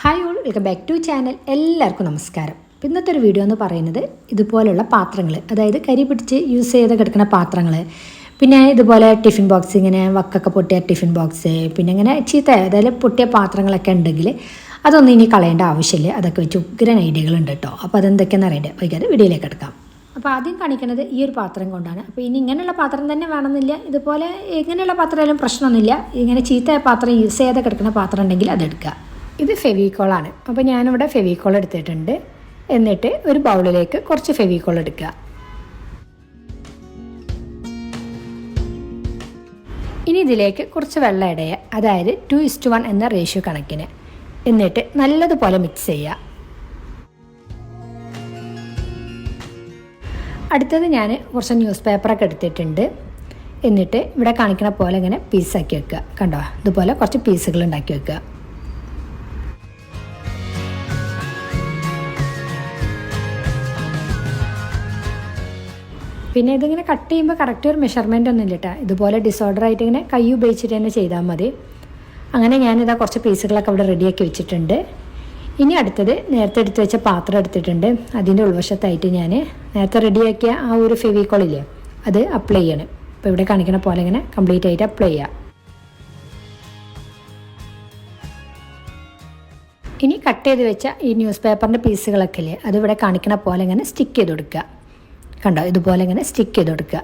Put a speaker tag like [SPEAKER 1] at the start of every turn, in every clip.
[SPEAKER 1] Hi all welcome back to channel. എല്ലാവർക്കും നമസ്കാരം. ഇന്നത്തെ ഒരു വീഡിയോ എന്ന് പറയുന്നത് ഇതുപോലെയുള്ള പാത്രങ്ങൾ അതായത് കരി പിടിച്ച് യൂസ് ചെയ്ത് കിടക്കുന്ന പാത്രങ്ങൾ പിന്നെ ഇതുപോലെ ടിഫിൻ ബോക്സ് ഇങ്ങനെ വക്കൊക്കെ പൊട്ടിയ ടിഫിൻ ബോക്സ് പിന്നെ ഇങ്ങനെ ചീത്ത അതായത് പൊട്ടിയ പാത്രങ്ങളൊക്കെ ഉണ്ടെങ്കിൽ അതൊന്നും ഇനി കളയേണ്ട ആവശ്യമില്ല. അതൊക്കെ വെച്ച് ഉഗ്രൻ ഐഡിയകളുണ്ട് കേട്ടോ. അപ്പോൾ അതെന്തൊക്കെയാണെന്ന് അറിയണ്ടേ? വൈകാതെ വീഡിയോയിലേക്ക് എടുക്കാം. അപ്പോൾ ആദ്യം കാണിക്കുന്നത് ഈ ഒരു പാത്രം കൊണ്ടാണ്. അപ്പോൾ ഇനി ഇങ്ങനെയുള്ള പാത്രം തന്നെ വേണമെന്നില്ല. ഇതുപോലെ ഇങ്ങനെയുള്ള പാത്രമായാലും പ്രശ്നമൊന്നുമില്ല. ഇങ്ങനെ ചീത്ത പാത്രം യൂസ് ചെയ്യാതെ കിടക്കുന്ന പാത്രം ഉണ്ടെങ്കിൽ അതെടുക്കുക ഇത് ഫെവിക്കോളാണ് അപ്പോൾ ഞാനിവിടെ ഫെവിക്കോൾ എടുത്തിട്ടുണ്ട്. എന്നിട്ട് ഒരു ബൗളിലേക്ക് കുറച്ച് ഫെവിക്കോൾ എടുക്കുക. ഇനി ഇതിലേക്ക് കുറച്ച് വെള്ളം ഇടയുക അതായത് ടു ഇസ്റ്റ് വൺ എന്ന റേഷ്യോ കണക്കിന്. എന്നിട്ട് നല്ലതുപോലെ മിക്സ് ചെയ്യുക. അടുത്തത് ഞാൻ കുറച്ച് ന്യൂസ് പേപ്പറൊക്കെ എടുത്തിട്ടുണ്ട്. എന്നിട്ട് ഇവിടെ കാണിക്കുന്ന പോലെ ഇങ്ങനെ പീസാക്കി വെക്കുക. കണ്ടോ? ഇതുപോലെ കുറച്ച് പീസുകൾ ഉണ്ടാക്കി വെക്കുക. പിന്നെ ഇതിങ്ങനെ കട്ട് ചെയ്യുമ്പോൾ കറക്റ്റ് ഒരു മെഷർമെന്റ് ഒന്നും ഇല്ല ഇതുപോലെ ഡിസോർഡർ ആയിട്ട് ഇങ്ങനെ കൈ ഉപയോഗിച്ചിട്ട് തന്നെ ചെയ്താൽ മതി. അങ്ങനെ ഞാനിതാ കുറച്ച് പീസുകളൊക്കെ അവിടെ റെഡിയാക്കി വെച്ചിട്ടുണ്ട്. ഇനി അടുത്തത് നേരത്തെ എടുത്ത് വെച്ച പാത്രം എടുത്തിട്ടുണ്ട്. അതിന്റെ ഉൾവശത്തായിട്ട് ഞാൻ നേരത്തെ റെഡിയാക്കിയ ആ ഒരു ഫെവിക്കോളില്ലേ അത് അപ്ലൈ ചെയ്യണം. ഇപ്പോൾ ഇവിടെ കാണിക്കണ പോലെ ഇങ്ങനെ കംപ്ലീറ്റ് ആയിട്ട് അപ്ലൈ ചെയ്യാം. ഇനി കട്ട് ചെയ്ത് വെച്ച ഈ ന്യൂസ് പേപ്പറിന്റെ പീസുകളൊക്കെ ഇല്ലേ അതിവിടെ കാണിക്കണ പോലെ ഇങ്ങനെ സ്റ്റിക്ക് ചെയ്ത് കൊടുക്കുക. കണ്ടോ ഇതുപോലെ ഇങ്ങനെ സ്റ്റിക്ക് ചെയ്ത് കൊടുക്കുക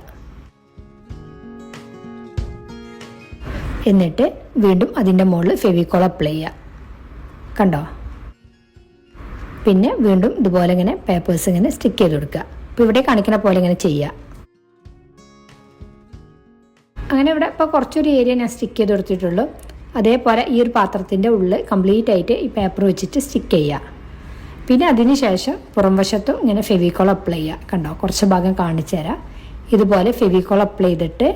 [SPEAKER 1] എന്നിട്ട് വീണ്ടും അതിന്റെ മുകളിൽ ഫെവിക്കോൾ അപ്ലൈ ചെയ്യുക. കണ്ടോ? പിന്നെ വീണ്ടും ഇതുപോലെ ഇങ്ങനെ പേപ്പേഴ്സ് ഇങ്ങനെ സ്റ്റിക്ക് ചെയ്ത് കൊടുക്കുക അപ്പോൾ ഇവിടെ കാണിക്കുന്ന പോലെ ഇങ്ങനെ ചെയ്യുക. അങ്ങനെ ഇവിടെ ഇപ്പോൾ കുറച്ചൊരു ഏരിയ ഞാൻ സ്റ്റിക്ക് ചെയ്ത് കൊടുത്തിട്ടുള്ളൂ അതേപോലെ ഈ ഒരു പാത്രത്തിന്റെ ഉള്ളിൽ കംപ്ലീറ്റ് ആയിട്ട് ഈ പേപ്പർ വെച്ചിട്ട് സ്റ്റിക്ക് ചെയ്യുക. പിന്നെ അതിന് ശേഷം പുറം വശത്തും ഇങ്ങനെ ഫെവിക്കോൾ അപ്ലൈ ചെയ്യുക കണ്ടോ? കുറച്ച് ഭാഗം കാണിച്ചു തരാം. ഇതുപോലെ ഫെവിക്കോൾ അപ്ലൈ ചെയ്തിട്ട്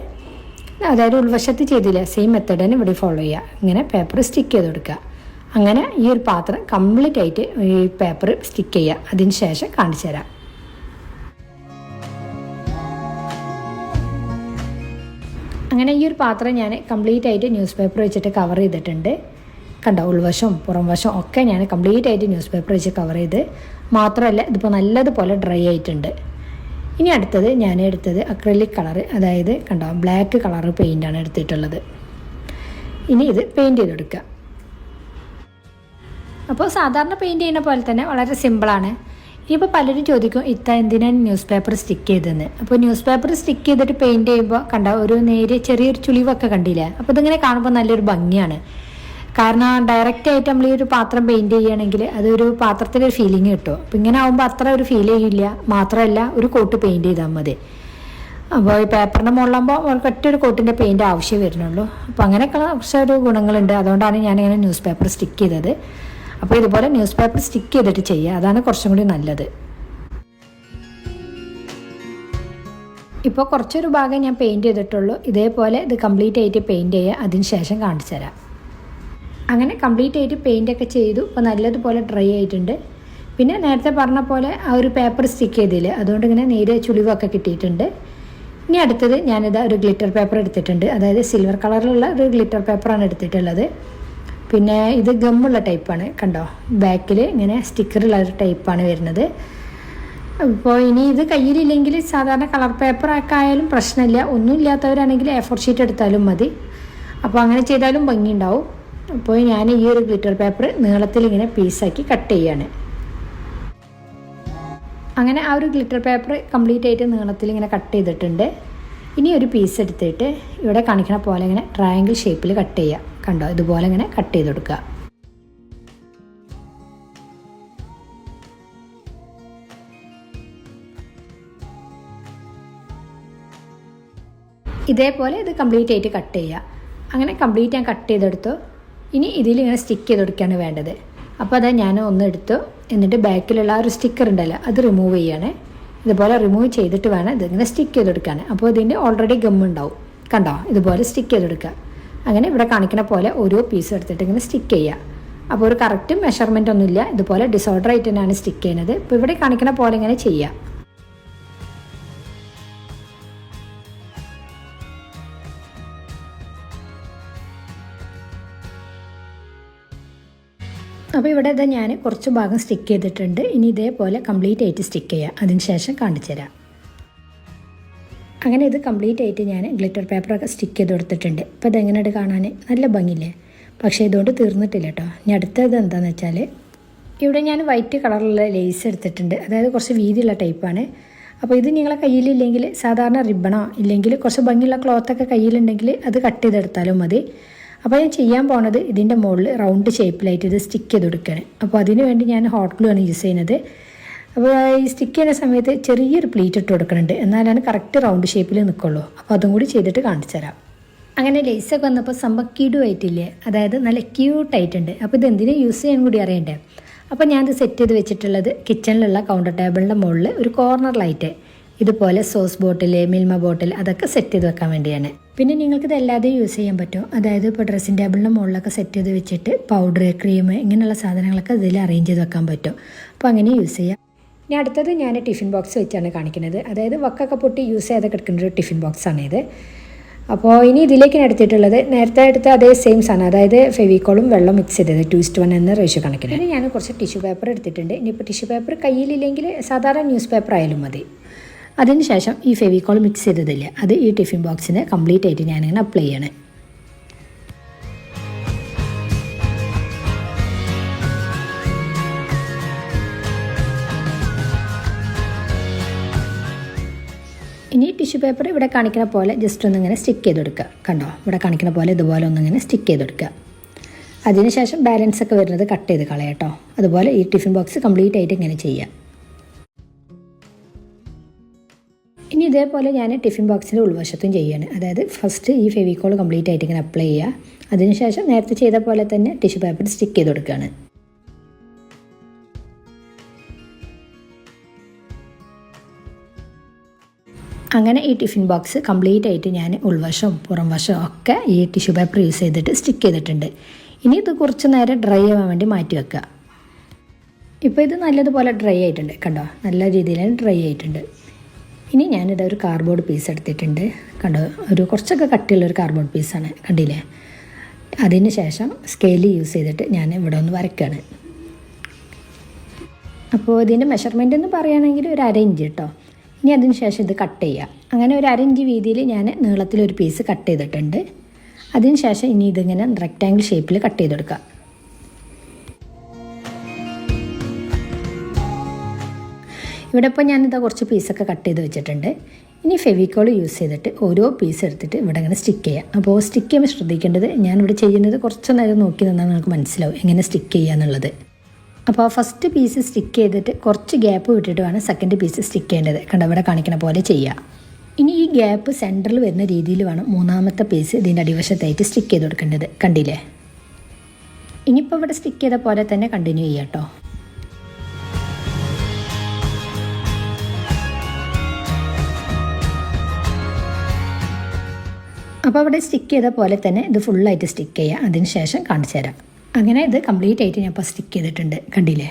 [SPEAKER 1] അതായത് ഉൾവശത്ത് ചെയ്തില്ല? സെയിം മെത്തേഡ് തന്നെ ഇവിടെ ഫോളോ ചെയ്യുക ഇങ്ങനെ പേപ്പർ സ്റ്റിക്ക് ചെയ്ത് കൊടുക്കുക. അങ്ങനെ ഈ ഒരു പാത്രം കംപ്ലീറ്റ് ആയിട്ട് ഈ പേപ്പർ സ്റ്റിക്ക് ചെയ്യുക അതിന് ശേഷം കാണിച്ചു തരാം. അങ്ങനെ ഈ ഒരു പാത്രം ഞാൻ കംപ്ലീറ്റ് ആയിട്ട് ന്യൂസ് പേപ്പർ വെച്ചിട്ട് കവർ ചെയ്തിട്ടുണ്ട്. കണ്ടോ ഉൾവശവും പുറം വശവും ഒക്കെ ഞാൻ കംപ്ലീറ്റ് ആയിട്ട് ന്യൂസ് പേപ്പർ വെച്ച് കവർ ചെയ്ത്. മാത്രമല്ല ഇതിപ്പോൾ നല്ലതുപോലെ ഡ്രൈ ആയിട്ടുണ്ട്. ഇനി അടുത്തത് ഞാൻ എടുത്തത് അക്രലിക് കളർ അതായത് കണ്ടോ ബ്ലാക്ക് കളർ പെയിന്റാണ് എടുത്തിട്ടുള്ളത്. ഇനി ഇത് പെയിന്റ് ചെയ്തെടുക്കുക. അപ്പോൾ സാധാരണ പെയിന്റ് ചെയ്യുന്ന പോലെ തന്നെ വളരെ സിമ്പിളാണ് ഇനിയിപ്പോൾ പലരും ചോദിക്കും ഇത്ത എന്തിനാണ് ന്യൂസ് പേപ്പർ സ്റ്റിക്ക് ചെയ്തതെന്ന് അപ്പോൾ ന്യൂസ് പേപ്പർ സ്റ്റിക്ക് ചെയ്തിട്ട് പെയിന്റ് ചെയ്യുമ്പോൾ കണ്ട ഒരു നേരിയ ചെറിയൊരു ചുളിവൊക്കെ കണ്ടില്ല? അപ്പോൾ ഇതിങ്ങനെ കാണുമ്പോൾ നല്ലൊരു ഭംഗിയാണ്. കാരണം ഡയറക്റ്റ് ആയിട്ട് നമ്മൾ ഈ ഒരു പാത്രം പെയിന്റ് ചെയ്യുകയാണെങ്കിൽ അതൊരു പാത്രത്തിലൊരു ഫീലിംഗ് കിട്ടും. അപ്പം ഇങ്ങനെ ആകുമ്പോൾ അത്ര ഒരു ഫീൽ ചെയ്യില്ല. മാത്രമല്ല ഒരു കോട്ട് പെയിന്റ് ചെയ്താൽ മതി. അപ്പോൾ ഈ പേപ്പറിന്റെ മുകളിലാകുമ്പോൾ അവർക്ക് ഒറ്റ ഒരു കോട്ടിന്റെ പെയിന്റ് ആവശ്യം വരുന്നുള്ളൂ. അപ്പോൾ അങ്ങനെയൊക്കെ കുറച്ചൊരു ഗുണങ്ങളുണ്ട്. അതുകൊണ്ടാണ് ഞാനിങ്ങനെ ന്യൂസ് പേപ്പർ സ്റ്റിക്ക് ചെയ്തത്. അപ്പോൾ ഇതുപോലെ ന്യൂസ് പേപ്പർ സ്റ്റിക്ക് ചെയ്തിട്ട് ചെയ്യുക. അതാണ് കുറച്ചും കൂടി നല്ലത്. ഇപ്പോൾ കുറച്ചൊരു ഭാഗം ഞാൻ പെയിന്റ് ചെയ്തിട്ടുള്ളൂ. ഇതേപോലെ ഇത് കംപ്ലീറ്റ് ആയിട്ട് പെയിന്റ് ചെയ്യുക. അതിന് ശേഷം കാണിച്ചു തരാം. അങ്ങനെ കംപ്ലീറ്റ് ആയിട്ട് പെയിന്റ് ഒക്കെ ചെയ്തു. അപ്പോൾ നല്ലതുപോലെ ഡ്രൈ ആയിട്ടുണ്ട്. പിന്നെ നേരത്തെ പറഞ്ഞ പോലെ ആ ഒരു പേപ്പർ സ്റ്റിക്ക് ചെയ്തില്ല അതുകൊണ്ട് ഇങ്ങനെ നേരിയ ചുളിവൊക്കെ കിട്ടിയിട്ടുണ്ട്. ഇനി അടുത്തത് ഞാനിത് ഒരു ഗ്ലിറ്റർ പേപ്പർ എടുത്തിട്ടുണ്ട്. അതായത് സിൽവർ കളറിലുള്ള ഒരു ഗ്ലിറ്റർ പേപ്പറാണ് എടുത്തിട്ടുള്ളത്. പിന്നെ ഇത് ഗമ്മുള്ള ടൈപ്പാണ് കണ്ടോ? ബാക്കിൽ ഇങ്ങനെ സ്റ്റിക്കറുള്ള ഒരു ടൈപ്പാണ് വരുന്നത്. അപ്പോൾ ഇനി ഇത് കയ്യിലില്ലെങ്കിൽ സാധാരണ കളർ പേപ്പർ ഒക്കെ ആയാലും പ്രശ്നമില്ല. ഒന്നും ഇല്ലാത്തവരാണെങ്കിൽ എ ഫോർ ഷീറ്റ് എടുത്താലും മതി. അപ്പോൾ അങ്ങനെ ചെയ്താലും ഭംഗിയുണ്ടാവും. അപ്പോൾ ഞാൻ ഈ ഒരു ഗ്ലിറ്റർ പേപ്പർ നീളത്തിൽ ഇങ്ങനെ പീസാക്കി കട്ട് ചെയ്യാണ്. അങ്ങനെ ആ ഒരു ഗ്ലിറ്റർ പേപ്പർ കംപ്ലീറ്റ് ആയിട്ട് നീളത്തിൽ ഇങ്ങനെ കട്ട് ചെയ്തിട്ടുണ്ട്. ഇനി ഒരു പീസ് എടുത്തിട്ട് ഇവിടെ കാണിക്കണ പോലെ ഇങ്ങനെ ട്രയാങ്കിൾ ഷേപ്പിൽ കട്ട് ചെയ്യുക കണ്ടോ? ഇതുപോലെ ഇങ്ങനെ കട്ട് ചെയ്ത് കൊടുക്കുക. ഇതേപോലെ ഇത് കംപ്ലീറ്റ് ആയിട്ട് കട്ട് ചെയ്യുക അങ്ങനെ കംപ്ലീറ്റ് ഞാൻ കട്ട് ചെയ്തെടുത്തു. ഇനി ഇതിൽ ഇങ്ങനെ സ്റ്റിക്ക് ചെയ്ത് കൊടുക്കുകയാണ് വേണ്ടത്. അപ്പോൾ അത് ഞാൻ ഒന്ന് എടുത്തു. എന്നിട്ട് ബാക്കിലുള്ള ആ ഒരു സ്റ്റിക്കർ ഉണ്ടല്ലോ അത് റിമൂവ് ചെയ്യണേ. ഇതുപോലെ റിമൂവ് ചെയ്തിട്ട് വേണം ഇതിങ്ങനെ സ്റ്റിക്ക് ചെയ്ത് കൊടുക്കാൻ അപ്പോൾ ഇതിന്റെ ഓൾറെഡി ഗം ഉണ്ടാവും. കണ്ടോ? ഇതുപോലെ സ്റ്റിക്ക് ചെയ്ത് കൊടുക്കുക അങ്ങനെ ഇവിടെ കാണിക്കുന്ന പോലെ ഓരോ പീസ് എടുത്തിട്ട് ഇങ്ങനെ സ്റ്റിക്ക് ചെയ്യുക. അപ്പോൾ ഒരു കറക്റ്റ് മെഷർമെന്റ് ഒന്നുമില്ല. ഇതുപോലെ ഡിസോർഡർ ആയിട്ട് തന്നെയാണ് സ്റ്റിക്ക് ചെയ്യുന്നത്. ഇപ്പോൾ ഇവിടെ കാണിക്കുന്ന പോലെ ഇങ്ങനെ ചെയ്യുക. അപ്പോൾ ഇവിടെ ഇതാ ഞാൻ കുറച്ച് ഭാഗം സ്റ്റിക്ക് ചെയ്തിട്ടുണ്ട്. ഇനി ഇതേപോലെ കംപ്ലീറ്റ് ആയിട്ട് സ്റ്റിക്ക് ചെയ്യുക അതിന് ശേഷം കാണിച്ചു തരാം. അങ്ങനെ ഇത് കംപ്ലീറ്റ് ആയിട്ട് ഞാൻ ഗ്ലിറ്റർ പേപ്പറൊക്കെ സ്റ്റിക്ക് ചെയ്ത് കൊടുത്തിട്ടുണ്ട്. ഇപ്പോൾ ഇതെങ്ങനെയുണ്ട് കാണാൻ? നല്ല ഭംഗിയില്ലേ? പക്ഷേ ഇതുകൊണ്ട് തീർന്നിട്ടില്ല കേട്ടോ. ഇനി അടുത്തത് എന്താണെന്ന് വെച്ചാൽ ഇവിടെ ഞാൻ വൈറ്റ് കളറിലുള്ള ലേസ് എടുത്തിട്ടുണ്ട്. അതായത് കുറച്ച് വീതിയുള്ള ടൈപ്പാണ് അപ്പോൾ ഇത് നിങ്ങളെ കയ്യിലില്ലെങ്കിൽ സാധാരണ റിബണോ ഇല്ലെങ്കിൽ കുറച്ച് ഭംഗിയുള്ള ക്ലോത്തൊക്കെ കയ്യിലുണ്ടെങ്കിൽ അത് കട്ട് ചെയ്തെടുത്താലും മതി. അപ്പോൾ ഞാൻ ചെയ്യാൻ പോണത് ഇതിന്റെ മുകളിൽ റൗണ്ട് ഷേപ്പിലായിട്ട് ഇത് സ്റ്റിക്ക് ചെയ്ത് കൊടുക്കുകയാണ് അപ്പോൾ അതിന് വേണ്ടി ഞാൻ ഹോട്ട് ഗ്ലൂ ആണ് യൂസ് ചെയ്യുന്നത്. അപ്പോൾ ഈ സ്റ്റിക്ക് ചെയ്യുന്ന സമയത്ത് ചെറിയൊരു പ്ലീറ്റ് ഇട്ട് കൊടുക്കുന്നുണ്ട് എന്നാലാണ് കറക്റ്റ് റൗണ്ട് ഷേപ്പിൽ നിൽക്കുള്ളൂ അപ്പോൾ അതും കൂടി ചെയ്തിട്ട് കാണിച്ചു തരാം. അങ്ങനെ ലേസൊക്കെ വന്നപ്പോൾ സംഭവം കിടുവായിട്ടില്ലേ അതായത് നല്ല ക്യൂട്ടായിട്ടുണ്ട് അപ്പോൾ ഇത് എന്തിനു യൂസ് ചെയ്യാൻ കൂടി അറിയണ്ടേ? അപ്പോൾ ഞാനിത് സെറ്റ് ചെയ്ത് വെച്ചിട്ടുള്ളത് കിച്ചണിലുള്ള കൗണ്ടർ ടേബിളിന്റെ മുകളിൽ ഒരു കോർണർ കോർണറിലായിട്ട് ഇതുപോലെ സോസ് ബോട്ടിൽ മിൽമ ബോട്ടിൽ അതൊക്കെ സെറ്റ് ചെയ്ത് വെക്കാൻ വേണ്ടിയാണ്. പിന്നെ നിങ്ങൾക്ക് അല്ലാതെ യൂസ് ചെയ്യാൻ പറ്റും. അതായത് ഇപ്പോൾ ഡ്രസ്സിംഗ് ടേബിളിന്റെ മുകളിലൊക്കെ സെറ്റ് ചെയ്ത് വെച്ചിട്ട് പൗഡർ ക്രീം ഇങ്ങനെയുള്ള സാധനങ്ങളൊക്കെ ഇതിൽ അറേഞ്ച് ചെയ്ത് വെക്കാൻ പറ്റും. അപ്പോൾ അങ്ങനെ യൂസ് ചെയ്യാം. ഇനി അടുത്തത് ഞാൻ ടിഫിൻ ബോക്സ് വെച്ചാണ് കാണിക്കുന്നത്. അതായത് വക്കൊക്കെ പൊട്ടി യൂസ് ചെയ്ത് കിടക്കുന്ന ഒരു ടിഫിൻ ബോക്സാണ് ഇത്. അപ്പോൾ ഇനി ഇതിലേക്ക് എടുത്തിട്ടുള്ളത് നേരത്തെ എടുത്ത അതേ സെയിം സാധനം അതായത് ഫെവിക്കോളും വെള്ളം മിക്സ് ചെയ്തത് ടു ഇസ്റ്റ് വൺ എന്ന റേഷ്യോ കണക്കിന്. ഇനി ഞാൻ കുറച്ച് ടിഷ്യൂ പേപ്പർ എടുത്തിട്ടുണ്ട്. ഇനിയിപ്പോൾ ടിഷ്യൂ പേപ്പർ കയ്യിലില്ലെങ്കിൽ സാധാരണ ന്യൂസ് പേപ്പർ ആയാലും മതി. അതിനുശേഷം ഈ ഫെവിക്കോൾ മിക്സ് ചെയ്തതില്ല അത് ഈ ടിഫിൻ ബോക്സിന് കംപ്ലീറ്റ് ആയിട്ട് ഞാനിങ്ങനെ അപ്ലൈ ചെയ്യണേ. ഇനി ടിഷ്യൂ പേപ്പർ ഇവിടെ കാണിക്കുന്ന പോലെ ജസ്റ്റ് ഒന്നിങ്ങനെ സ്റ്റിക്ക് ചെയ്ത് കൊടുക്കുക കണ്ടോ? ഇവിടെ കാണിക്കുന്ന പോലെ ഇതുപോലെ ഒന്നിങ്ങനെ സ്റ്റിക്ക് ചെയ്ത് കൊടുക്കുക അതിനുശേഷം ബാലൻസ് ഒക്കെ വരുന്നത് കട്ട് ചെയ്ത് കളയാട്ടോ. അതുപോലെ ഈ ടിഫിൻ ബോക്സ് കംപ്ലീറ്റ് ആയിട്ട് ഇങ്ങനെ ചെയ്യാം. ഇനി ഇതേപോലെ ഞാൻ ടിഫിൻ ബോക്സിന്റെ ഉൾവശത്തും ചെയ്യാണ്. അതായത് ഫസ്റ്റ് ഈ ഫെവിക്കോൾ കംപ്ലീറ്റ് ആയിട്ട് ഇങ്ങനെ അപ്ലൈ ചെയ്യുക അതിനുശേഷം നേരത്തെ ചെയ്ത പോലെ തന്നെ ടിഷ്യൂ പേപ്പർ സ്റ്റിക്ക് ചെയ്ത് കൊടുക്കുകയാണ് അങ്ങനെ ഈ ടിഫിൻ ബോക്സ് കംപ്ലീറ്റ് ആയിട്ട് ഞാൻ ഉൾവശവും പുറം വശവും ഒക്കെ ഈ ടിഷ്യൂ പേപ്പർ യൂസ് ചെയ്തിട്ട് സ്റ്റിക്ക് ചെയ്തിട്ടുണ്ട്. ഇനി ഇത് കുറച്ച് നേരം ഡ്രൈ ആവാൻ വേണ്ടി മാറ്റി വെക്കുക. ഇപ്പോൾ ഇത് നല്ലതുപോലെ ഡ്രൈ ആയിട്ടുണ്ട് കണ്ടോ? നല്ല രീതിയിൽ ഡ്രൈ ആയിട്ടുണ്ട്. ഇനി ഞാനിത് ഒരു കാർഡ്ബോർഡ് പീസ് എടുത്തിട്ടുണ്ട്. കണ്ടോ? ഒരു കുറച്ചൊക്കെ കട്ടിയുള്ള ഒരു കാർഡ്ബോർഡ് പീസാണ് കണ്ടില്ലേ? അതിന് ശേഷം സ്കെയിൽ യൂസ് ചെയ്തിട്ട് ഞാൻ ഇവിടെ ഒന്ന് വരയ്ക്കുകയാണ് അപ്പോൾ ഇതിന്റെ മെഷർമെന്റ് എന്ന് പറയുകയാണെങ്കിൽ ഒരു അര ഇഞ്ച് കേട്ടോ ഇനി അതിന് ശേഷം ഇത് കട്ട് ചെയ്യുക അങ്ങനെ ഒരു അര ഇഞ്ച് വീതിയിൽ ഞാൻ നീളത്തിലൊരു പീസ് കട്ട് ചെയ്തിട്ടുണ്ട്. അതിന് ശേഷം ഇനി ഇതിങ്ങനെ റെക്റ്റാങ്കിൾ ഷേപ്പിൽ കട്ട് ചെയ്തെടുക്കുക ഇവിടെ ഇപ്പോൾ ഞാനിതാ കുറച്ച് പീസൊക്കെ കട്ട് ചെയ്ത് വെച്ചിട്ടുണ്ട്. ഇനി ഫെവിക്കോൾ യൂസ് ചെയ്തിട്ട് ഓരോ പീസ് എടുത്തിട്ട് ഇവിടെ ഇങ്ങനെ സ്റ്റിക്ക് ചെയ്യാം. അപ്പോൾ സ്റ്റിക്ക് ചെയ്യുമ്പോൾ ശ്രദ്ധിക്കേണ്ടത് ഞാനിവിടെ ചെയ്യുന്നത് കുറച്ച് നേരം നോക്കി നിന്നാൽ നിങ്ങൾക്ക് മനസ്സിലാവും എങ്ങനെ സ്റ്റിക്ക് ചെയ്യുക എന്നുള്ളത്. അപ്പോൾ ഫസ്റ്റ് പീസ് സ്റ്റിക്ക് ചെയ്തിട്ട് കുറച്ച് ഗ്യാപ്പ് വിട്ടിട്ട് വേണം സെക്കൻഡ് പീസ് സ്റ്റിക്ക് ചെയ്യേണ്ടത്. കണ്ട ഇവിടെ കാണിക്കുന്ന പോലെ ചെയ്യുക ഇനി ഈ ഗ്യാപ്പ് സെന്ററിൽ വരുന്ന രീതിയിൽ വേണം മൂന്നാമത്തെ പീസ് ഇതിന്റെ അടിവശത്തായിട്ട് സ്റ്റിക്ക് ചെയ്ത് കൊടുക്കേണ്ടത്. കണ്ടില്ലേ? ഇനിയിപ്പോൾ ഇവിടെ സ്റ്റിക്ക് ചെയ്ത പോലെ തന്നെ കണ്ടിന്യൂ ചെയ്യാം കേട്ടോ. അപ്പോൾ അവിടെ സ്റ്റിക്ക് ചെയ്ത പോലെ തന്നെ ഇത് ഫുള്ളായിട്ട് സ്റ്റിക്ക് ചെയ്യുക അതിന് ശേഷം കാണിച്ചു തരാം. അങ്ങനെ ഇത് കംപ്ലീറ്റ് ആയിട്ട് ഞാൻ ഇപ്പോൾ സ്റ്റിക്ക് ചെയ്തിട്ടുണ്ട്. കണ്ടില്ലേ?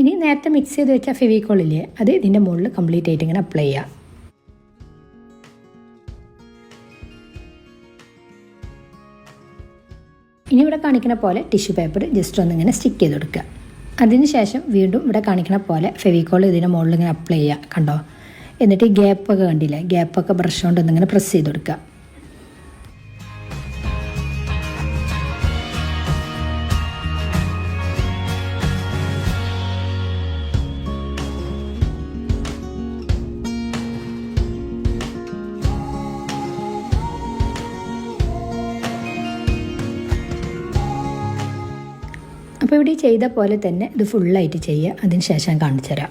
[SPEAKER 1] ഇനി നേരത്തെ മിക്സ് ചെയ്ത് വെച്ച ഫെവിക്കോളില്ലേ അത് ഇതിന്റെ മുകളിൽ കംപ്ലീറ്റ് ആയിട്ട് ഇങ്ങനെ അപ്ലൈ ചെയ്യാം. ഇനി ഇവിടെ കാണിക്കുന്ന പോലെ ടിഷ്യൂ പേപ്പർ ജസ്റ്റ് ഒന്ന് ഇങ്ങനെ സ്റ്റിക്ക് ചെയ്ത് കൊടുക്കുക. അതിനുശേഷം വീണ്ടും ഇവിടെ കാണിക്കണ പോലെ ഫെവിക്കോൾ ഇതിന്റെ മുകളിൽ ഇങ്ങനെ അപ്ലൈ ചെയ്യുക. കണ്ടോ? എന്നിട്ട് ഗ്യാപ്പൊക്കെ കണ്ടില്ലേ? ഗ്യാപ്പൊക്കെ ബ്രഷ് കൊണ്ട് ഒന്നിങ്ങനെ പ്രസ് ചെയ്ത് കൊടുക്കുക. ഈ ചെയ്ത പോലെ തന്നെ ഇത് ഫുള്ളായിട്ട് ചെയ്യുക. അതിന് ശേഷം കാണിച്ചു തരാം.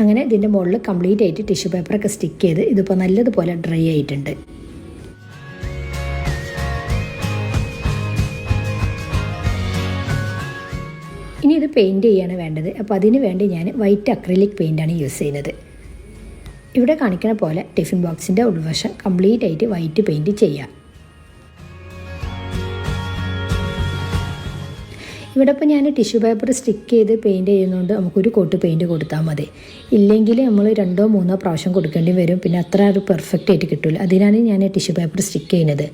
[SPEAKER 1] അങ്ങനെ ഇതിന്റെ മുകളിൽ കംപ്ലീറ്റ് ആയിട്ട് ടിഷ്യൂ പേപ്പറൊക്കെ സ്റ്റിക്ക് ചെയ്ത് ഇതിപ്പോൾ നല്ലതുപോലെ ഡ്രൈ ആയിട്ടുണ്ട്. ഇനി ഇത് പെയിന്റ് ചെയ്യാണ് വേണ്ടത്. അപ്പോൾ അതിന് വേണ്ടി ഞാൻ വൈറ്റ് അക്രിലിക് പെയിന്റാണ് യൂസ് ചെയ്യുന്നത്. ഇവിടെ കാണിക്കുന്ന പോലെ ടിഫിൻ ബോക്സിന്റെ ഉൾവശം കംപ്ലീറ്റ് ആയിട്ട് വൈറ്റ് പെയിന്റ് ചെയ്യാം. ഇവിടെ ഇപ്പോൾ ഞാൻ ടിഷ്യൂ പേപ്പർ സ്റ്റിക്ക് ചെയ്ത് പെയിന്റ് ചെയ്യുന്നതുകൊണ്ട് നമുക്കൊരു കോട്ട് പെയിന്റ് കൊടുത്താൽ മതി. ഇല്ലെങ്കിൽ നമ്മൾ രണ്ടോ മൂന്നോ പ്രാവശ്യം കൊടുക്കേണ്ടി വരും. പിന്നെ അത്ര ഒരു പെർഫെക്റ്റ് ആയിട്ട് കിട്ടില്ല അതിനാണ് ഞാൻ ടിഷ്യൂ പേപ്പർ സ്റ്റിക്ക് ചെയ്യുന്നത്.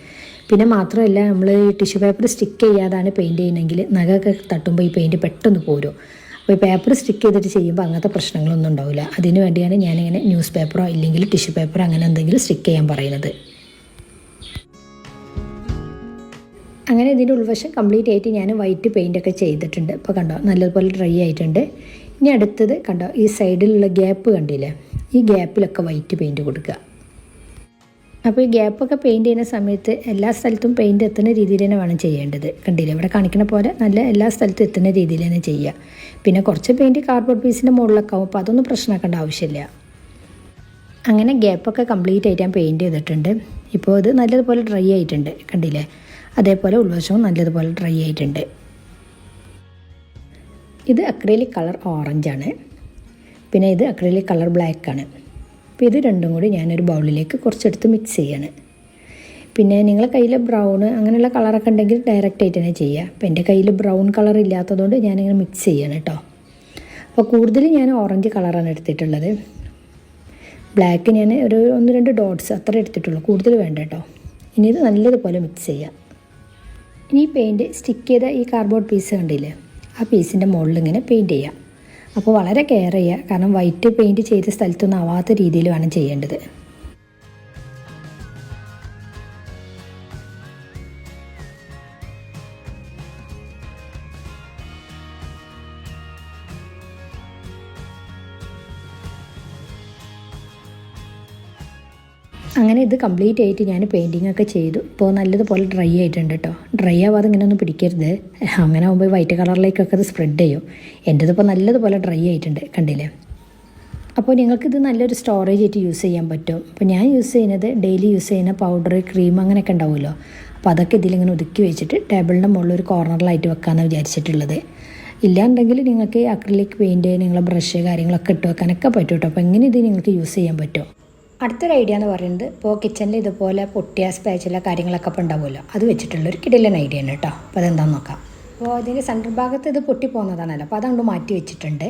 [SPEAKER 1] പിന്നെ മാത്രമല്ല നമ്മൾ ഈ ടിഷ്യൂ പേപ്പർ സ്റ്റിക്ക് ചെയ്യാതാണ് പെയിന്റ് ചെയ്യുന്നതെങ്കിൽ നഖമൊക്കെ തട്ടുമ്പോൾ ഈ പെയിന്റ് പെട്ടെന്ന് പോരും. അപ്പോൾ പേപ്പർ സ്റ്റിക്ക് ചെയ്തിട്ട് ചെയ്യുമ്പോൾ അങ്ങനത്തെ പ്രശ്നങ്ങളൊന്നും ഉണ്ടാവില്ല അതിന് വേണ്ടിയാണ് ഞാനിങ്ങനെ ന്യൂസ് പേപ്പറോ ഇല്ലെങ്കിൽ ടിഷ്യൂ പേപ്പറോ അങ്ങനെ എന്തെങ്കിലും സ്റ്റിക്ക് ചെയ്യാൻ പറയുന്നത്. അങ്ങനെ ഇതിന്റെ ഉൾവശം കംപ്ലീറ്റ് ആയിട്ട് ഞാൻ വൈറ്റ് പെയിന്റ് ഒക്കെ ചെയ്തിട്ടുണ്ട്. ഇപ്പോൾ കണ്ടോ നല്ലതുപോലെ ഡ്രൈ ആയിട്ടുണ്ട്. ഇനി അടുത്തത് കണ്ടോ ഈ സൈഡിലുള്ള ഗ്യാപ്പ് കണ്ടില്ലേ? ഈ ഗ്യാപ്പിലൊക്കെ വൈറ്റ് പെയിന്റ് കൊടുക്കുക അപ്പോൾ ഈ ഗ്യാപ്പൊക്കെ പെയിന്റ് ചെയ്യുന്ന സമയത്ത് എല്ലാ സ്ഥലത്തും പെയിന്റ് എത്തുന്ന രീതിയിൽ തന്നെ വേണം ചെയ്യേണ്ടത്. കണ്ടില്ലേ ഇവിടെ കാണിക്കുന്ന പോലെ നല്ല എല്ലാ സ്ഥലത്തും എത്തുന്ന രീതിയിൽ തന്നെ ചെയ്യുക. പിന്നെ കുറച്ച് പെയിന്റ് കാർഡ്ബോർഡ് പീസിന്റെ മുകളിലൊക്കെ ആവും അപ്പോൾ അതൊന്നും പ്രശ്നമാക്കേണ്ട ആവശ്യമില്ല. അങ്ങനെ ഗ്യാപ്പൊക്കെ കംപ്ലീറ്റ് ആയിട്ട് ഞാൻ പെയിന്റ് ചെയ്തിട്ടുണ്ട്. ഇപ്പോൾ ഇത് നല്ലതുപോലെ ഡ്രൈ ആയിട്ടുണ്ട്. കണ്ടില്ലേ? അതേപോലെ ഉൾവശവും നല്ലതുപോലെ ഡ്രൈ ആയിട്ടുണ്ട്. ഇത് അക്രലിക് കളർ ഓറഞ്ചാണ് പിന്നെ ഇത് അക്രലിക് കളർ ബ്ലാക്കാണ് അപ്പോൾ ഇത് രണ്ടും കൂടി ഞാനൊരു ബൗളിലേക്ക് കുറച്ചെടുത്ത് മിക്സ് ചെയ്യാണ്. പിന്നെ നിങ്ങളെ കയ്യിൽ ബ്രൗൺ അങ്ങനെയുള്ള കളറൊക്കെ ഉണ്ടെങ്കിൽ ഡയറക്റ്റ് ആയിട്ട് തന്നെ ചെയ്യുക. അപ്പോൾ എന്റെ കയ്യിൽ ബ്രൗൺ കളർ ഇല്ലാത്തതുകൊണ്ട് ഞാനിങ്ങനെ മിക്സ് ചെയ്യണം കേട്ടോ അപ്പോൾ കൂടുതൽ ഞാൻ ഓറഞ്ച് കളറാണ് എടുത്തിട്ടുള്ളത്. ബ്ലാക്ക് ഞാൻ ഒരു ഒന്ന് രണ്ട് ഡോട്ട്സ് അത്ര എടുത്തിട്ടുള്ളൂ. കൂടുതൽ വേണ്ട കേട്ടോ ഇനി ഇത് നല്ലതുപോലെ മിക്സ് ചെയ്യാം. ഇനി പെയിന്റ് സ്റ്റിക്ക് ചെയ്ത ഈ കാർഡ്ബോർഡ് പീസ് കണ്ടില്ലേ? ആ പീസിന്റെ മുകളിൽ ഇങ്ങനെ പെയിന്റ് ചെയ്യാം. അപ്പോൾ വളരെ കെയർ ചെയ്യുക. കാരണം വൈറ്റ് പെയിന്റ് ചെയ്ത സ്ഥലത്തൊന്നും ആവാത്ത രീതിയിൽ വേണം ചെയ്യേണ്ടത്. അങ്ങനെ ഇത് കംപ്ലീറ്റ് ആയിട്ട് ഞാൻ പെയിന്റിംഗ് ഒക്കെ ചെയ്തു. ഇപ്പോൾ നല്ലതുപോലെ ഡ്രൈ ആയിട്ടുണ്ട് കേട്ടോ. ഡ്രൈ ആവാതെ ഇങ്ങനെ ഒന്നും പിടിക്കരുത്. അങ്ങനെ ആകുമ്പോൾ വൈറ്റ് കളറിലേക്കൊക്കെ അത് സ്പ്രെഡ് ചെയ്യും. എന്റെതിപ്പോൾ നല്ലതുപോലെ ഡ്രൈ ആയിട്ടുണ്ട്. കണ്ടില്ലേ? അപ്പോൾ നിങ്ങൾക്കിത് നല്ലൊരു സ്റ്റോറേജ് ആയിട്ട് യൂസ് ചെയ്യാൻ പറ്റും. അപ്പോൾ ഞാൻ യൂസ് ചെയ്യുന്നത് ഡെയിലി യൂസ് ചെയ്യുന്ന പൗഡർ ക്രീം അങ്ങനെയൊക്കെ ഉണ്ടാവുമല്ലോ. അപ്പോൾ അതൊക്കെ ഇതിലിങ്ങനെ ഒതുക്കി വെച്ചിട്ട് ടേബിളിന്റെ മുകളിൽ ഒരു കോർണറിലായിട്ട് വെക്കാമെന്ന് വിചാരിച്ചിട്ടുള്ളത്. ഇല്ലാണ്ടെങ്കിൽ നിങ്ങൾക്ക് അക്രിലിക് പെയിന്റ് നിങ്ങളെ ബ്രഷ് കാര്യങ്ങളൊക്കെ ഇട്ട് വെക്കാനൊക്കെ പറ്റും കേട്ടോ. അപ്പോൾ എങ്ങനെ ഇത് നിങ്ങൾക്ക് യൂസ് ചെയ്യാൻ പറ്റും? അടുത്തൊരു ഐഡിയ എന്ന് പറയുന്നത് ഇപ്പോൾ കിച്ചണിൽ ഇതുപോലെ പൊട്ടിയ സ്പാച്ചില കാര്യങ്ങളൊക്കെ ഇപ്പോൾ ഉണ്ടാവുമല്ലോ. അത് വെച്ചിട്ടുള്ളൊരു കിടിലൻ ഐഡിയ ആണ് കേട്ടോ. അപ്പോൾ അതെന്താണെന്ന് നോക്കാം. അപ്പോൾ അതിന്റെ സെൻട്രൽ ഭാഗത്ത് ഇത് പൊട്ടി പോകുന്നതാണല്ലോ അപ്പോൾ അതുകൊണ്ട് മാറ്റി വെച്ചിട്ടുണ്ട്.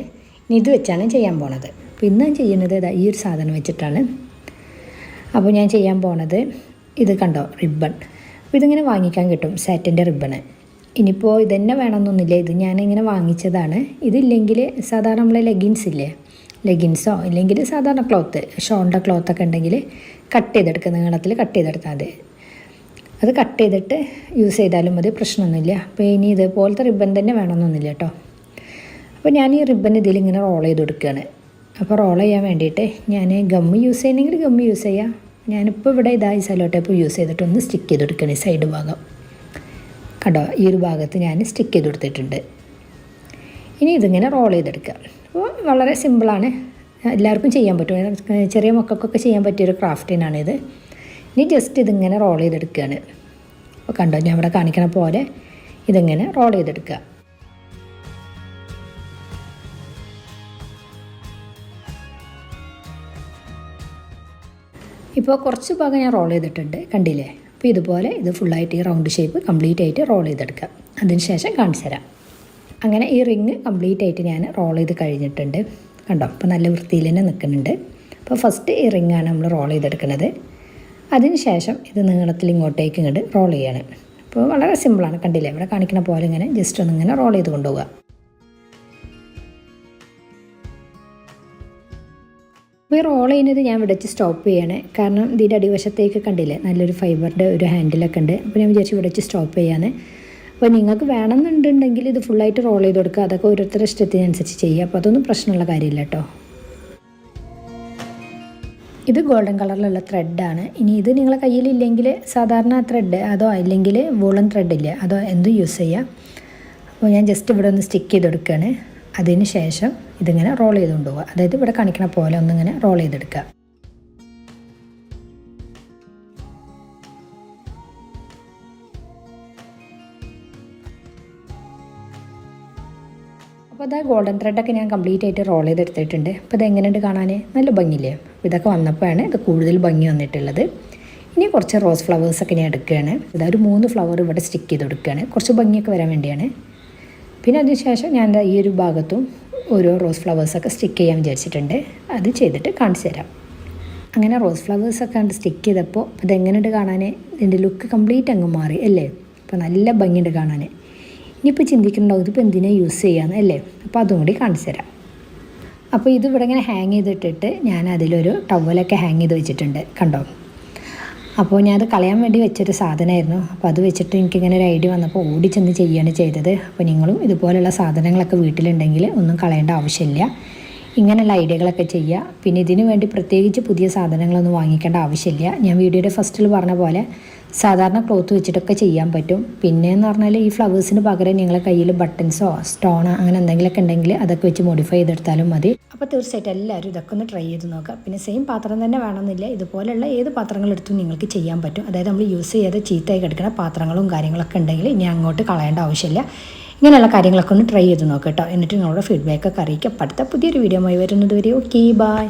[SPEAKER 1] ഇനി ഇത് വെച്ചാണ് ചെയ്യാൻ പോണത്. അപ്പോൾ ഇന്ന് ഞാൻ ചെയ്യുന്നത് ഇതാ ഈ ഒരു സാധനം വെച്ചിട്ടാണ്. അപ്പോൾ ഞാൻ ചെയ്യാൻ പോണത് ഇത് കണ്ടോ? റിബൺ അപ്പോൾ ഇതിങ്ങനെ വാങ്ങിക്കാൻ കിട്ടും. സാറ്റിന്റെ റിബണ് ഇനിയിപ്പോൾ ഇതന്നെ വേണമെന്നൊന്നുമില്ല. ഇത് ഞാനിങ്ങനെ വാങ്ങിച്ചതാണ്. ഇതില്ലെങ്കിൽ സാധാരണ നമ്മളെ ലെഗിൻസ് ഇല്ലേ? ലെഗിൻസോ ഇല്ലെങ്കിൽ സാധാരണ ക്ലോത്ത് ഷോളിന്റെ ക്ലോത്തൊക്കെ ഉണ്ടെങ്കിൽ കട്ട് ചെയ്തെടുക്കുക നീളത്തിൽ കട്ട് ചെയ്തെടുത്താൽ മതി. അത് കട്ട് ചെയ്തിട്ട് യൂസ് ചെയ്താലും മതി പ്രശ്നമൊന്നുമില്ല. അപ്പോൾ ഇനി ഇതുപോലത്തെ റിബൺ തന്നെ വേണമെന്നൊന്നുമില്ല കേട്ടോ. അപ്പോൾ ഞാൻ ഈ റിബൺ ഇതിലിങ്ങനെ റോൾ ചെയ്ത് കൊടുക്കുകയാണ്. അപ്പോൾ റോൾ ചെയ്യാൻ വേണ്ടിയിട്ട് ഞാൻ ഗമ്മ് യൂസ് ചെയ്യണമെങ്കിൽ ഗമ്മ് യൂസ് ചെയ്യാം. ഞാനിപ്പോൾ ഇവിടെ ഇതായി സെലോ ടേപ്പ് യൂസ് ചെയ്തിട്ട് ഒന്ന് സ്റ്റിക്ക് ചെയ്ത് കൊടുക്കുകയാണ് സൈഡ് ഭാഗം. കണ്ടോ? ഈ ഒരു ഭാഗത്ത് ഞാൻ സ്റ്റിക്ക് ചെയ്ത് കൊടുത്തിട്ടുണ്ട്. ഇനി ഇതിങ്ങനെ റോൾ ചെയ്തെടുക്കുക. അപ്പോൾ വളരെ സിമ്പിളാണ്. എല്ലാവർക്കും ചെയ്യാൻ പറ്റും. ചെറിയ മക്കൾക്കൊക്കെ ചെയ്യാൻ പറ്റിയൊരു ക്രാഫ്റ്റിനാണിത് ഇനി ജസ്റ്റ് ഇതിങ്ങനെ റോൾ ചെയ്തെടുക്കുകയാണ്. അപ്പോൾ കണ്ടോ ഞാൻ ഇവിടെ കാണിക്കണ പോലെ ഇതിങ്ങനെ റോൾ ചെയ്തെടുക്കുക. ഇപ്പോൾ കുറച്ച് ഭാഗം ഞാൻ റോൾ ചെയ്തിട്ടുണ്ട്. കണ്ടില്ലേ? അപ്പോൾ ഇതുപോലെ ഇത് ഫുള്ളായിട്ട് ഈ റൗണ്ട് ഷേപ്പ് കംപ്ലീറ്റ് ആയിട്ട് റോൾ ചെയ്തെടുക്കുക. അതിന് ശേഷം കാണിച്ചു തരാം. അങ്ങനെ ഈ റിങ് കംപ്ലീറ്റ് ആയിട്ട് ഞാൻ റോൾ ചെയ്ത് കഴിഞ്ഞിട്ടുണ്ട്. കണ്ടോ? അപ്പോൾ നല്ല വൃത്തിയിൽ തന്നെ നിൽക്കുന്നുണ്ട്. അപ്പോൾ ഫസ്റ്റ് ഈ റിങ്ങാണ് നമ്മൾ റോൾ ചെയ്തെടുക്കുന്നത്. അതിന് ശേഷം ഇത് നീളത്തിൽ ഇങ്ങോട്ടേക്ക് ഇങ്ങോട്ട് റോൾ ചെയ്യാണ്. അപ്പോൾ വളരെ സിമ്പിളാണ് കണ്ടില്ലേ? ഇവിടെ കാണിക്കുന്ന പോലെ ഇങ്ങനെ ജസ്റ്റ് ഒന്ന് ഇങ്ങനെ റോൾ ചെയ്ത് കൊണ്ടുപോകുക അപ്പോൾ ഈ റോൾ ചെയ്യുന്നത് ഞാൻ വിടച്ച് സ്റ്റോപ്പ് ചെയ്യണേ. കാരണം ഇതിന്റെ അടിവശത്തേക്ക് കണ്ടില്ലേ? നല്ലൊരു ഫൈബറിന്റെ ഒരു ഹാൻഡിലൊക്കെ ഉണ്ട്. അപ്പോൾ ഞാൻ വിചാരിച്ച് വിടച്ച് സ്റ്റോപ്പ് ചെയ്യാന്ന്. അപ്പോൾ നിങ്ങൾക്ക് വേണമെന്നുണ്ടെങ്കിൽ ഇത് ഫുള്ളായിട്ട് റോൾ ചെയ്ത് കൊടുക്കുക. അതൊക്കെ ഓരോരുത്തരുടെ ഇഷ്ടത്തിനനുസരിച്ച് ചെയ്യുക. അപ്പോൾ അതൊന്നും പ്രശ്നമുള്ള കാര്യമില്ല കേട്ടോ. ഇത് ഗോൾഡൻ കളറിലുള്ള ത്രെഡാണ് ഇനി ഇത് നിങ്ങളെ കയ്യിലില്ലെങ്കിൽ സാധാരണ ത്രെഡ് അതോ അല്ലെങ്കിൽ വൂളൻ ത്രെഡ് ഇല്ല? അതോ എന്തും യൂസ് ചെയ്യാം. അപ്പോൾ ഞാൻ ജസ്റ്റ് ഇവിടെ ഒന്ന് സ്റ്റിക്ക് ചെയ്ത് കൊടുക്കുകയാണ്. അതിന് ശേഷം ഇതിങ്ങനെ റോൾ ചെയ്ത് കൊണ്ടുപോകുക അതായത് ഇവിടെ കാണിക്കണ പോലെ ഒന്നിങ്ങനെ റോൾ ചെയ്തെടുക്കുക. അപ്പോൾ അതാ ഗോൾഡൻ ത്രെഡൊക്കെ ഞാൻ കംപ്ലീറ്റ് ആയിട്ട് റോൾ ചെയ്തെടുത്തിട്ടുണ്ട്. അപ്പോൾ ഇത് എങ്ങനെയുണ്ട് കാണാൻ നല്ല ഭംഗിയില്ലേ? ഇതൊക്കെ വന്നപ്പോഴാണ് ഇത് കൂടുതൽ ഭംഗി വന്നിട്ടുള്ളത്. ഇനി കുറച്ച് റോസ് ഫ്ലവേഴ്സൊക്കെ ഞാൻ എടുക്കുകയാണ്. ഇതാ ഒരു മൂന്ന് ഫ്ലവർ ഇവിടെ സ്റ്റിക്ക് ചെയ്ത് കൊടുക്കുകയാണ്. കുറച്ച് ഭംഗിയൊക്കെ വരാൻ വേണ്ടിയാണ്. പിന്നെ അതിനുശേഷം ഞാൻ ഈ ഒരു ഭാഗത്തും ഓരോ റോസ് ഫ്ലവേഴ്സൊക്കെ സ്റ്റിക്ക് ചെയ്യാൻ വിചാരിച്ചിട്ടുണ്ട്. അത് ചെയ്തിട്ട് കാണിച്ചു തരാം. അങ്ങനെ റോസ് ഫ്ലവേഴ്സൊക്കെ കണ്ട് സ്റ്റിക്ക് ചെയ്തപ്പോൾ അതെങ്ങനെയുണ്ട് കാണാൻ ഇതിന്റെ ലുക്ക് കംപ്ലീറ്റ് അങ്ങ് മാറി അല്ലേ? അപ്പോൾ നല്ല ഭംഗിയുണ്ട് കാണാൻ ഇനിയിപ്പോൾ ചിന്തിക്കുന്നുണ്ടാവും ഇതിപ്പോൾ എന്തിനാണ് യൂസ് ചെയ്യാന്ന് അല്ലേ? അപ്പോൾ അതും കൂടി കാണിച്ചു തരാം. അപ്പോൾ ഇത് ഇവിടെ ഇങ്ങനെ ഹാങ് ചെയ്തിട്ടിട്ട് ഞാൻ അതിലൊരു ടവലൊക്കെ ഹാങ് ചെയ്ത് വെച്ചിട്ടുണ്ട് കണ്ടോ? അപ്പോൾ ഞാൻ അത് കളയാൻ വേണ്ടി വെച്ചൊരു സാധനമായിരുന്നു. അപ്പോൾ അത് വെച്ചിട്ട് എനിക്കിങ്ങനെ ഒരു ഐഡിയ വന്നപ്പോൾ ഓടി ചെന്ന് ചെയ്യുകയാണ് ചെയ്തത്. അപ്പോൾ നിങ്ങളും ഇതുപോലെയുള്ള സാധനങ്ങളൊക്കെ വീട്ടിലുണ്ടെങ്കിൽ ഒന്നും കളയേണ്ട ആവശ്യമില്ല. ഇങ്ങനെയുള്ള ഐഡിയകളൊക്കെ ചെയ്യുക. പിന്നെ ഇതിനു വേണ്ടി പ്രത്യേകിച്ച് പുതിയ സാധനങ്ങളൊന്നും വാങ്ങിക്കേണ്ട ആവശ്യമില്ല. ഞാൻ വീഡിയോയുടെ ഫസ്റ്റിൽ പറഞ്ഞ പോലെ സാധാരണ ക്ലോത്ത് വെച്ചിട്ടൊക്കെ ചെയ്യാൻ പറ്റും. പിന്നെ എന്ന് പറഞ്ഞാൽ ഈ ഫ്ലവേഴ്സിന് പകരം നിങ്ങളെ കയ്യിൽ ബട്ടൺസോ സ്റ്റോണോ അങ്ങനെ എന്തെങ്കിലുമൊക്കെ ഉണ്ടെങ്കിൽ അതൊക്കെ വെച്ച് മോഡിഫൈ ചെയ്തെടുത്താലും മതി. അപ്പോൾ തീർച്ചയായിട്ടും എല്ലാവരും ഇതൊക്കെ ഒന്ന് ട്രൈ ചെയ്ത് നോക്കുക. പിന്നെ സെയിം പാത്രം തന്നെ വേണമെന്നില്ല. ഇതുപോലെയുള്ള ഏത് പാത്രങ്ങളെടുത്തും നിങ്ങൾക്ക് ചെയ്യാൻ പറ്റും. അതായത് നമ്മൾ യൂസ് ചെയ്യാതെ ചീത്തയായി കിടക്കുന്ന പാത്രങ്ങളും കാര്യങ്ങളൊക്കെ ഉണ്ടെങ്കിൽ ഇനി അങ്ങോട്ട് കളയേണ്ട ആവശ്യമില്ല. ഇങ്ങനെയുള്ള കാര്യങ്ങളൊക്കെ ഒന്ന് ട്രൈ ചെയ്ത് നോക്കാം കേട്ടോ. എന്നിട്ട് നിങ്ങളുടെ ഫീഡ്ബാക്കൊക്കെ അറിയിക്കാം. അടുത്ത പുതിയൊരു വീഡിയോ ആയി വരുന്നത് വരെ ഓക്കെ ബായ്